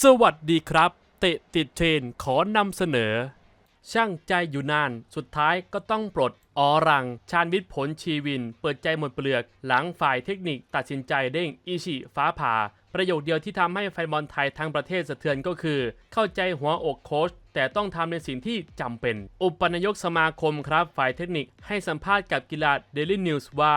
สวัสดีครับ เตะติดเทรนขอนำเสนอ ช่างใจอยู่นาน สุดท้ายก็ต้องปลดอรัง ชาญวิทย์ผลชีวิน เปิดใจหมดเปลือก หลังฝ่ายเทคนิคตัดสินใจเด้งอิชิฟ้าผ่า ประโยคเดียวที่ทำให้แฟนบอลไทยทั้งประเทศสะเทือนก็คือ เข้าใจหัวอกโค้ชแต่ต้องทำในสิ่งที่จำเป็น อุปนายกสมาคมครับ ฝ่ายเทคนิคให้สัมภาษณ์กับกีฬา Daily News ว่า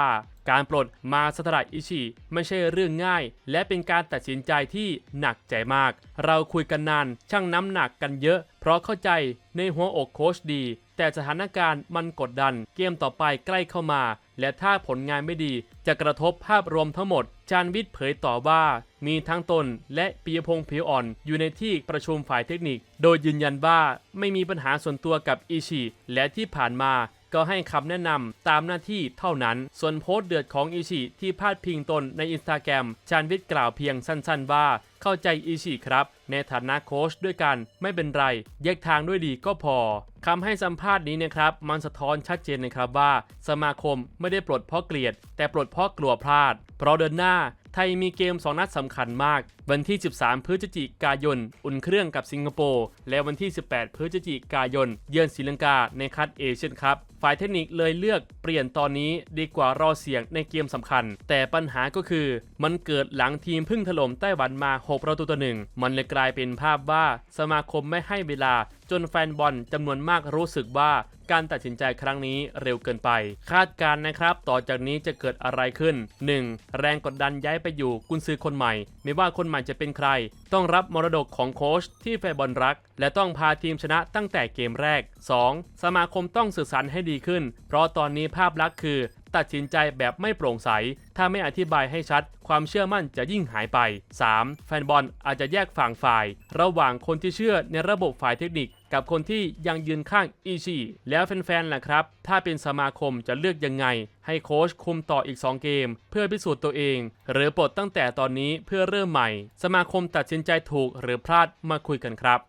การปลดมาสตราอิชิไม่ใช่เรื่องง่าย และเป็นการตัดสินใจที่หนักใจมาก เราคุยกันนานชั่งน้ำหนักกันเยอะ เพราะเข้าใจในหัวอกโค้ชดี แต่สถานการณ์มันกดดัน เกมต่อไปใกล้เข้ามา และถ้าผลงานไม่ดี จะกระทบภาพรวมทั้งหมด จานวิทย์เผยต่อว่า มีทั้งตนและปียพงษ์ผิวอ่อน อยู่ในที่ประชุมฝ่ายเทคนิค โดยยืนยันว่าไม่มีปัญหาส่วนตัวกับอิชิและที่ผ่านมา ก็ให้คำแนะนำตามหน้าที่เท่านั้น ส่วนโพสต์เดือดของอิชิที่พาดพิงตนในอินสตาแกรมชานวิทย์กล่าวเพียงสั้นๆ ว่า เข้าใจอิชิครับ ในฐานะโค้ชด้วยกันไม่เป็นไร แยกทางด้วยดีก็พอคำให้สัมภาษณ์นี้นะครับ มันสะท้อนชัดเจนนะครับว่า สมาคมไม่ได้ปลดเพราะเกลียด แต่ปลดเพราะกลัวพลาด เพราะเดินหน้าไทยมีเกม 2 นัดสำคัญมาก วันที่ 13 พฤศจิกายน อุ่นเครื่องกับสิงคโปร์ และวันที่ 18 พฤศจิกายน เยือนศรีลังกาในคัดเอเชียนคัพฝ่ายเทคนิคเลยเลือกเปลี่ยนตอนนี้ดีกว่ารอเสียงในเกมสำคัญ แต่ปัญหาก็คือมันเกิดหลังทีมพึ่งถล่มไต้หวันมา 6 ประตูต่อหนึ่งมันเลยกลายเป็นภาพว่าสมาคมไม่ให้เวลาจนแฟนบอลจำนวนมากรู้สึกว่าการตัดสินใจครั้งนี้เร็วเกินไป คาดการณ์นะครับ ต่อจากนี้จะเกิดอะไรขึ้น 1. แรงกดดันย้ายไปอยู่กุนซือคนใหม่ ไม่ว่าคนใหม่จะเป็นใคร ต้องรับมรดกของโค้ชที่แฟนบอลรัก และต้องพาทีมชนะตั้งแต่เกมแรก 2. สมาคมต้องสื่อสารให้ดีขึ้น เพราะตอนนี้ภาพลักษณ์คือ ตัดสินใจแบบไม่โปร่งใส ถ้าไม่อธิบายให้ชัด ความเชื่อมั่นจะยิ่งหายไป 3. แฟนบอลอาจจะแยกฝั่งฝ่าย ระหว่างคนที่เชื่อในระบบฝ่ายเทคนิค กับคนที่ยังยืนข้างอีชีแล้วแฟนๆล่ะครับ ถ้าเป็นสมาคมจะเลือกยังไง ให้โค้ชคุมต่ออีก 2 เกม เพื่อพิสูจน์ตัวเอง หรือปลดตั้งแต่ตอนนี้เพื่อเริ่มใหม่ สมาคมตัดสินใจถูกหรือพลาดมาคุยกันครับ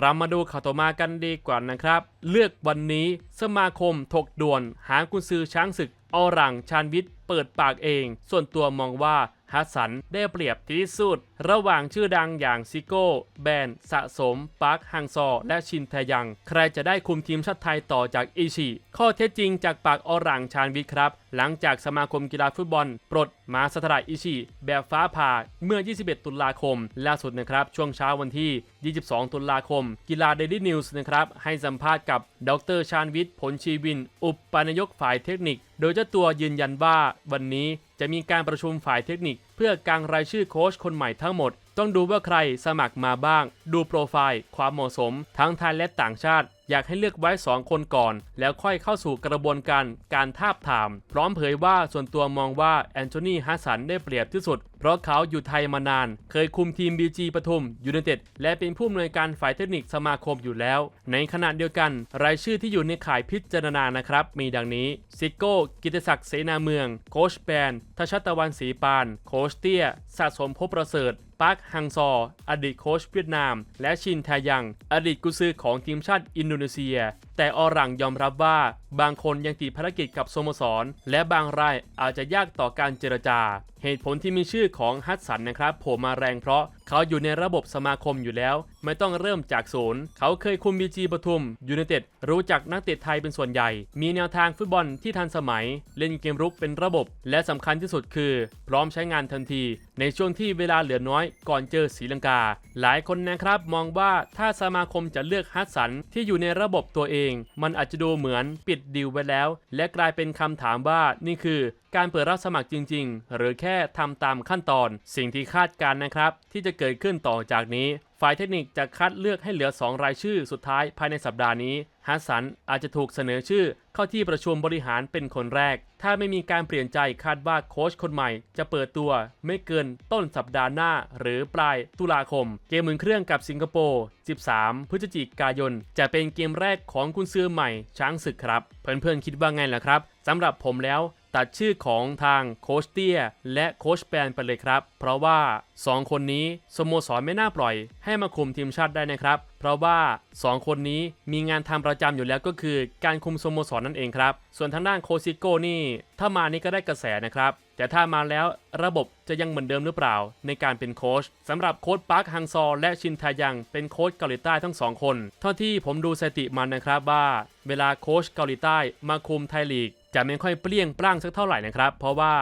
เรามาดูข่าวต่อมากันดีกว่านะครับ เลือกวันนี้สมาคมถกด่วน หากุนซือช้างศึก อรังชานวิทย์ เปิดปากเอง ส่วนตัวมองว่าฮัสสันได้เปรียบที่สุด ระหว่างชื่อดังอย่างซิโก้ แบน สะสม ปาร์คฮังซอ และชินแทยัง ใครจะได้คุมทีมชาติไทยต่อจากอิชิ ข้อเท็จจริงจากปากอรังชานวิทครับ หลังจากสมาคมกีฬาฟุตบอล ปลดมาสตราอิชิ แบบฟ้าผ่าเมื่อ 21 ตุลาคม ล่าสุดนะครับ ช่วงเช้าวันที่ 22 ตุลาคม กีฬาเดลี่นิวส์นะครับ ให้สัมภาษณ์กับดรชานวิทย์ผลชีวิน อุปนายกฝ่ายเทคนิค โดยเจ้าตัวยืนยันว่าวันนี้จะมีการประชุมฝ่ายเทคนิค เพื่อกางรายชื่อโค้ชคนใหม่ทั้งหมด ต้องดูว่าใครสมัครมาบ้าง ดูโปรไฟล์ ความเหมาะสม ทั้งไทยและต่างชาติ อยากให้เลือกไว้ 2 คนก่อน แล้วค่อยเข้าสู่กระบวนการการทาบถาม พร้อมเผยว่าส่วนตัวมองว่าแอนโทนีฮัสสันได้เปรียบที่สุด เพราะเขาอยู่ไทยมานาน เคยคุมทีม BG ปทุมยูไนเต็ดและเป็นผู้อำนวยการฝ่ายเทคนิคสมาคมอยู่แล้ว ในขณะเดียวกัน รายชื่อที่อยู่ในข่ายพิจารณานะครับ มีดังนี้ซิโก้กิตศักดิ์เสนาเมือง โคชแบนทชัตตะวันศรีปาน โคชเตี้ยสะสมภพประเสริฐปาร์คฮังซอ อดีตโค้ชเวียดนาม และชินแทยัง อดีตกุซือของทีมชาติอินโดนีเซียแต่ออรังยอมรับว่าบางคนยังติดภารกิจกับสโมสร และบางรายอาจจะยากต่อการเจรจา เหตุผลที่มีชื่อของฮัตสันนะครับโผล่มาแรงเพราะเขาอยู่ในระบบสมาคมอยู่แล้ว ไม่ต้องเริ่มจากศูนย์ เขาเคยคุมบีจีปทุมยูไนเต็ดรู้จักนักเตะไทยเป็นส่วนใหญ่ มีแนวทางฟุตบอลที่ทันสมัย เล่นเกมรุกเป็นระบบ และสำคัญที่สุดคือ พร้อมใช้งานทันที ในช่วงที่เวลาเหลือน้อยก่อนเจอศรีลังกา หลายคนนะครับมองว่าถ้าสมาคมจะเลือกฮัตสันที่อยู่ในระบบตัวเอง มันอาจจะดูเหมือนปิดดีลไว้แล้ว และกลายเป็นคำถามว่านี่คือ การเปิดรับสมัครจริง ๆ หรือแค่ทำตามขั้นตอน สิ่งที่คาดการณ์นะครับ ที่จะเกิดขึ้นต่อจากนี้ ฝ่ายเทคนิคจะคัดเลือกให้เหลือ 2 รายชื่อสุดท้ายภายในสัปดาห์นี้ฮัสสันอาจจะถูกเสนอชื่อ เข้าที่ประชุมบริหารเป็นคนแรก ถ้าไม่มีการเปลี่ยนใจคาดว่าโค้ชคนใหม่ จะเปิดตัวไม่เกินต้นสัปดาห์หน้า หรือปลายตุลาคม เกมมืนเครื่องกับสิงคโปร์ 13 พฤศจิกายน จะเป็นเกมแรกของคุณซื้อใหม่ช้างศึกครับ เพื่อนๆคิดว่าไงล่ะครับสำหรับผมแล้ว ตัดชื่อของทางโคชเตียและโคชแปนไปเลยครับ เพราะว่า 2 คนนี้สโมสรไม่น่าปล่อย ให้มาคุมทีมชาติได้นะครับ เพราะว่า 2 คนนี้มีงานทำประจำอยู่แล้วก็คือ การคุมสโมสรนั่นเองครับ ส่วนทางด้านโคซิโก้นี่ ถ้ามานี่ก็ได้กระแสนะครับแต่แต่ถ้ามาแล้วระบบจะยังเหมือนเดิมหรือเปล่า ในการเป็นโค้ชสำหรับโค้ชปาร์คฮังซอและชินทายังเป็นโค้ชเกาหลีใต้ทั้งสองคน เท่าที่ผมดูสถิติมันนะครับว่า เวลาโค้ชเกาหลีใต้มาคุมไทยลีก จะไม่ค่อยเปรี้ยงปล้างสักเท่าไหร่นะครับ เพราะว่า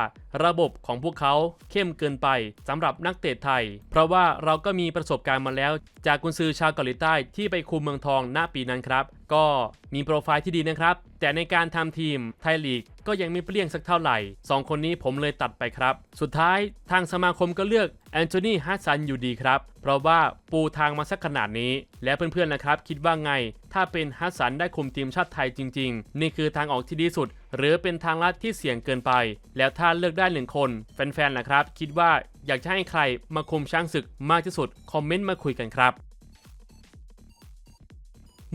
ระบบของพวกเขาเข้มเกินไปสำหรับนักเตะไทย เพราะว่าเราก็มีประสบการณ์มาแล้ว จากกุนซือชาวเกาหลีใต้ที่ไปคุมเมืองทองณปีนั้นครับ ก็มีโปรไฟล์ที่ดีนะครับ แต่ในการทำทีมไทยลีกก็ยังไม่เปรี้ยงสักเท่าไหร่สองคนนี้ผมเลยตัดไปครับ สุดท้ายทางสมาคมก็เลือกแอนโทนีฮัสซันอยู่ดีครับ เพราะว่าปูทางมาสักขนาดนี้ และเพื่อนๆนะครับ คิดว่าไง ถ้าเป็นฮัสซันได้คุมทีมชาติไทยจริง ๆ นี่คือทางออกที่ดีสุด หรือเป็นทางลัดที่เสี่ยงเกินไป แล้วถ้าเลือกได้หนึ่งคน แฟนๆนะครับ คิดว่าอยากจะให้ใครมาคุมช้างศึกมากที่สุด คอมเมนต์มาคุยกันครับ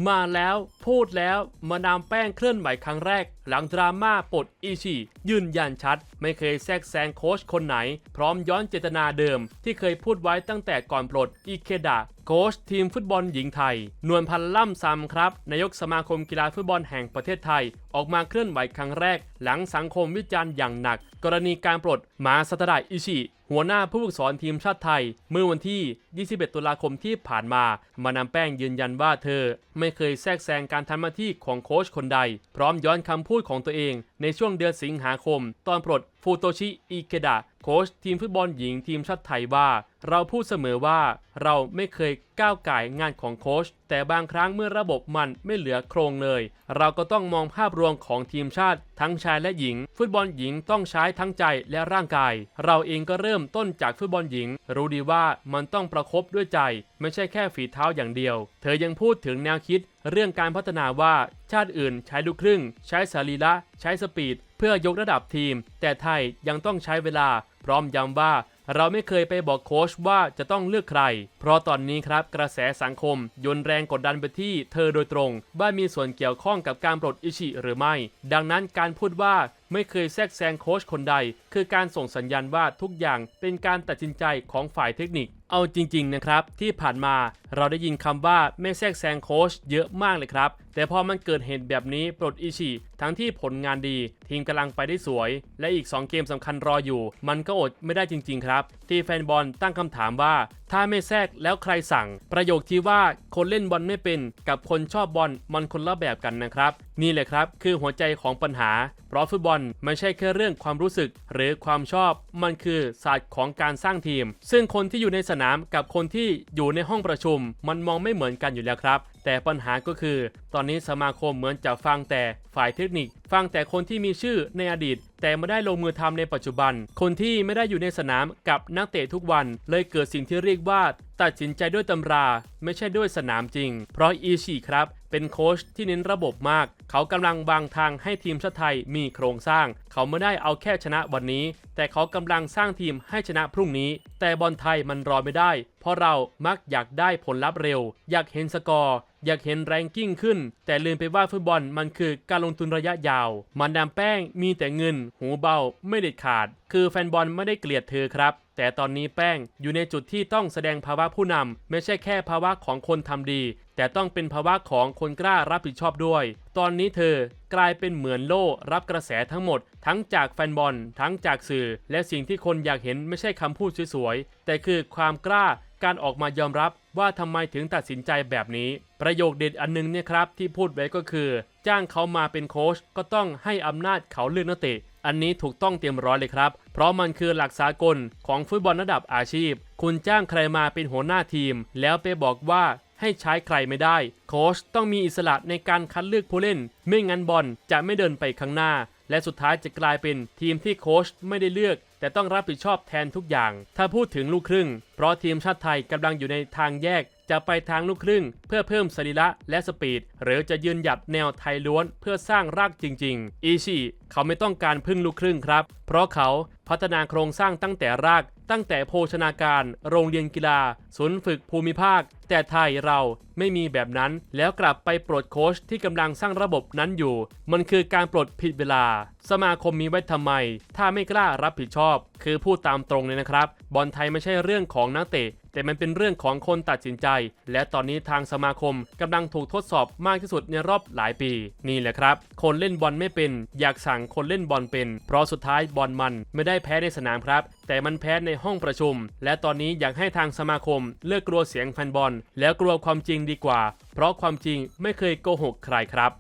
มาแล้วพูดแล้วมาดามแป้งเคลื่อนไหวครั้งแรก หลังดราม่าปลดอีชียืนยันชัด ไม่เคยแทรกแซงโค้ชคนไหน พร้อมย้อนเจตนาเดิม ที่เคยพูดไว้ตั้งแต่ก่อนปลดอีเคดะโค้ชทีมฟุตบอลหญิงไทย นวลพันธ์ล่ำซำครับ นายกสมาคมกีฬาฟุตบอลแห่งประเทศไทย ออกมาเคลื่อนไหวครั้งแรก หลังสังคมวิจารณ์อย่างหนัก กรณีการปลดมาสตดาอิชิ หัวหน้าผู้ฝึกสอนทีมชาติไทย เมื่อวันที่ 21 ตุลาคมที่ผ่านมา มาดามแป้งยืนยันว่าเธอ ไม่เคยแทรกแซงการทำหน้าที่ของโค้ชคนใด พร้อมย้อนคำพูดูดของตัวเองในช่วงเดือนสิงหาคม ตอนปลดฟูโตชิอิเคดะโค้ชทีมฟุตบอลหญิงทีมชาติไทยว่า เราพูดเสมอว่าเราไม่เคยก้าวไก่งานของโค้ชแต่บางครั้งเมื่อระบบมันไม่เหลือโครงเลย เราก็ต้องมองภาพรวมของทีมชาติ ทั้งชายและหญิง ฟุตบอลหญิงต้องใช้ทั้งใจและร่างกาย เราเองก็เริ่มต้นจากฟุตบอลหญิง รู้ดีว่ามันต้องประคบด้วยใจ ไม่ใช่แค่ฝีเท้าอย่างเดียว เธอยังพูดถึงแนวคิดเรื่องการพัฒนาว่า ชาติอื่นใช้ลูกครึ่ง ใช้สรีระ ใช้สปีด เพื่อยกระดับทีม แต่ไทยยังต้องใช้เวลา พร้อมย้ำว่าเราไม่เคยไปบอกโค้ชว่าจะต้องเลือกใคร เพราะตอนนี้ครับกระแสสังคมโยนแรงกดดันไปที่เธอโดยตรง ว่ามีส่วนเกี่ยวข้องกับการปลดอิชิหรือไม่ ดังนั้นการพูดว่าไม่เคยแทรกแซงโค้ชคนใด คือการส่งสัญญาณว่าทุกอย่างเป็นการตัดสินใจของฝ่ายเทคนิคเอาจริงๆนะครับที่ผ่านมาเราได้ยินคำว่าไม่แทรกแซงโค้ชเยอะมากเลยครับ แต่พอมันเกิดเหตุแบบนี้ปลดอิชิทั้งที่ผลงานดี ทีมกำลังไปได้สวย และอีก 2 เกมสำคัญรออยู่ มันก็อดไม่ได้จริงๆครับ ที่แฟนบอลตั้งคำถามว่า ถ้าไม่แทรกแล้วใครสั่ง ประโยคที่ว่าคนเล่นบอลไม่เป็นกับคนชอบบอลมันคนละแบบกันนะครับ นี่แหละครับคือหัวใจของปัญหา เพราะฟุตบอลไม่ใช่แค่เรื่องความรู้สึก หรือความชอบ มันคือศาสตร์ของการสร้างทีม ซึ่งคนที่อยู่ในสนามกับคนที่อยู่ในห้องประชุม มันมองไม่เหมือนกันอยู่แล้วครับ แต่ปัญหาก็คือ ตอนนี้สมาคมเหมือนจะฟังแต่ฝ่ายเทคนิค ฟังแต่คนที่มีชื่อในอดีต แต่ไม่ได้ลงมือทำในปัจจุบัน คนที่ไม่ได้อยู่ในสนามกับนักเตะทุกวัน เลยเกิดสิ่งที่เรียกว่า ตัดสินใจด้วยตำราไม่ใช่ด้วยสนามจริง เพราะอีชีครับเป็นโค้ชที่เน้นระบบมาก เขากำลังวางทางให้ทีมชาติไทยมีโครงสร้าง เขาไม่ได้เอาแค่ชนะวันนี้ แต่เขากำลังสร้างทีมให้ชนะพรุ่งนี้ แต่บอลไทยมันรอไม่ได้ เพราะเรามักอยากได้ผลลัพธ์เร็ว อยากเห็นสกอร์ อยากเห็นแรงกิ้งขึ้น แต่ลืมไปว่าฟุตบอลมันคือการลงทุนระยะยาว มันดามแป้งมีแต่เงิน หูเบาไม่เด็ดขาดคือแฟนบอลไม่ได้เกลียดเธอครับ แต่ตอนนี้แป้งอยู่ในจุดที่ต้องแสดงภาวะผู้นำไม่ใช่แค่ภาวะของคนทำดี แต่ต้องเป็นภาวะของคนกล้ารับผิดชอบด้วย ตอนนี้เธอกลายเป็นเหมือนโล่รับกระแสทั้งหมด ทั้งจากแฟนบอล ทั้งจากสื่อ และสิ่งที่คนอยากเห็นไม่ใช่คำพูดสวยๆ แต่คือความกล้าการออกมายอมรับว่าทำไมถึงตัดสินใจแบบนี้ ประโยคเด็ดอันนึงเนี่ยครับที่พูดไว้ก็คือ จ้างเขามาเป็นโค้ชก็ต้องให้อำนาจเขาเลือกนักเตะ อันนี้ถูกต้องเตรียมร้อยเลยครับ เพราะมันคือหลักสากลของฟุตบอลระดับอาชีพ คุณจ้างใครมาเป็นหัวหน้าทีม แล้วไปบอกว่าให้ใช้ใครไม่ได้ โค้ชต้องมีอิสระในการคัดเลือกผู้เล่น ไม่งั้นบอลจะไม่เดินไปข้างหน้า และสุดท้ายจะกลายเป็นทีมที่โค้ชไม่ได้เลือก แต่ต้องรับผิดชอบแทนทุกอย่าง ถ้าพูดถึงลูกครึ่ง เพราะทีมชาติไทยกำลังอยู่ในทางแยก จะไปทางลูกครึ่ง เพื่อเพิ่มสรีระและสปีด หรือจะยืนหยัดแนวไทยล้วนเพื่อสร้างรากจริง ๆอีชีเขาไม่ต้องการพึ่งลูกครึ่งครับ เพราะเขาพัฒนาโครงสร้างตั้งแต่ราก ตั้งแต่โภชนาการ โรงเรียนกีฬาศูนย์ฝึกภูมิภาค แต่ไทยเราไม่มีแบบนั้น แล้วกลับไปปลดโค้ชที่กำลังสร้างระบบนั้นอยู่ มันคือการปลดผิดเวลา สมาคมมีไว้ทำไม ถ้าไม่กล้ารับผิดชอบ คือพูดตามตรงเลยนะครับ บอลไทยไม่ใช่เรื่องของนักเตะ แต่มันเป็นเรื่องของคนตัดสินใจ และตอนนี้ทางสมาคมกำลังถูกทดสอบมากที่สุดในรอบหลายปี นี่แหละครับ คนเล่นบอลไม่เป็น อยากสั่งคนเล่นบอลเป็น เพราะสุดท้ายบอลมันไม่ได้แพ้ในสนามครับ แต่มันแพ้ในห้องประชุม และตอนนี้อยากให้ทางสมาคม เลิกกลัวเสียงแฟนบอล แล้วกลัวความจริงดีกว่า เพราะความจริงไม่เคยโกหกใครครับ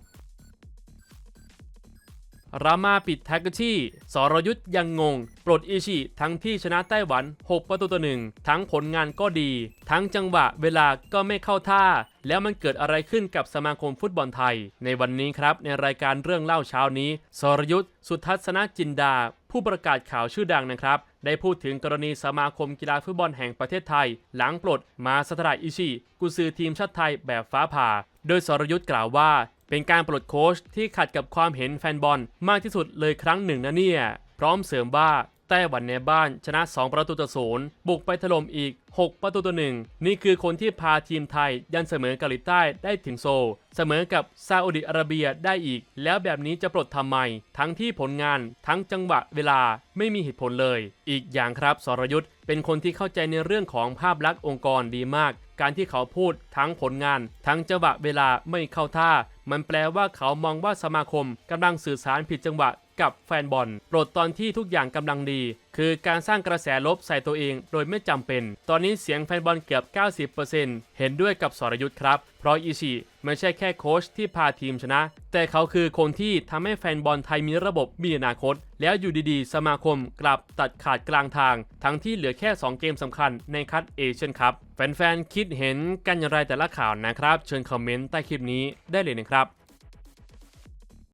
รามาปิดแท็กที่สรยุทธยังงง ปลดอิชิทั้งที่ชนะไต้หวัน 6 ประตูต่อหนึ่งทั้งผลงานก็ดี ทั้งจังหวะเวลาก็ไม่เข้าท่า แล้วมันเกิดอะไรขึ้นกับสมาคมฟุตบอลไทย ในวันนี้ครับในรายการเรื่องเล่าเช้านี้ สรยุทธสุทัศนจินดา ผู้ประกาศข่าวชื่อดังนะครับได้พูดถึงกรณีสมาคมกีฬาฟุตบอลแห่งประเทศไทย หลังปลดมาสตราอิชิกุซือทีมชาติไทยแบบฟ้าผ่า โดยสรยุทธกล่าวว่า เป็นการปลดโค้ชที่ขัดกับความเห็นแฟนบอลมากที่สุดเลยครั้งหนึ่งนะเนี่ย พร้อมเสริมว่า ไต้หวันในบ้านชนะ 2 ประตูต่อศูนย์บุกไปถล่มอีก 6 ประตูต่อหนึ่งนี่คือคนที่พาทีมไทยยันเสมอเกาหลีใต้ได้ถึงโซลเสมอกับซาอุดิอาระเบียได้อีก แล้วแบบนี้จะปลดทำไม ทั้งที่ผลงานทั้งจังหวะเวลาไม่มีเหตุผลเลย อีกอย่างครับสรยุทธเป็นคนที่เข้าใจในเรื่องของภาพลักษณ์องค์กรดีมาก การที่เขาพูดทั้งผลงาน ทั้งจังหวะเวลาไม่เข้าท่า มันแปลว่าเขามองว่าสมาคมกำลังสื่อสารผิดจังหวะ กับแฟนบอลโปรดตอนที่ทุกอย่างกำลังดี คือการสร้างกระแสลบใส่ตัวเองโดยไม่จำเป็น ตอนนี้เสียงแฟนบอลเกือบ 90%เห็นด้วยกับสรยุทธ์ครับ เพราะอิชิไม่ใช่แค่โค้ชที่พาทีมชนะ แต่เขาคือคนที่ทำให้แฟนบอลไทยมีระบบมีอนาคต แล้วอยู่ดีๆ สมาคมกลับตัดขาดกลางทาง ทั้งที่เหลือแค่ 2 เกมสำคัญในคัดเอเชียนคัพแฟนๆคิดเห็นกันอย่างไรแต่ละข่าวนะครับ เชิญคอมเมนต์ใต้คลิปนี้ได้เลยนะครับ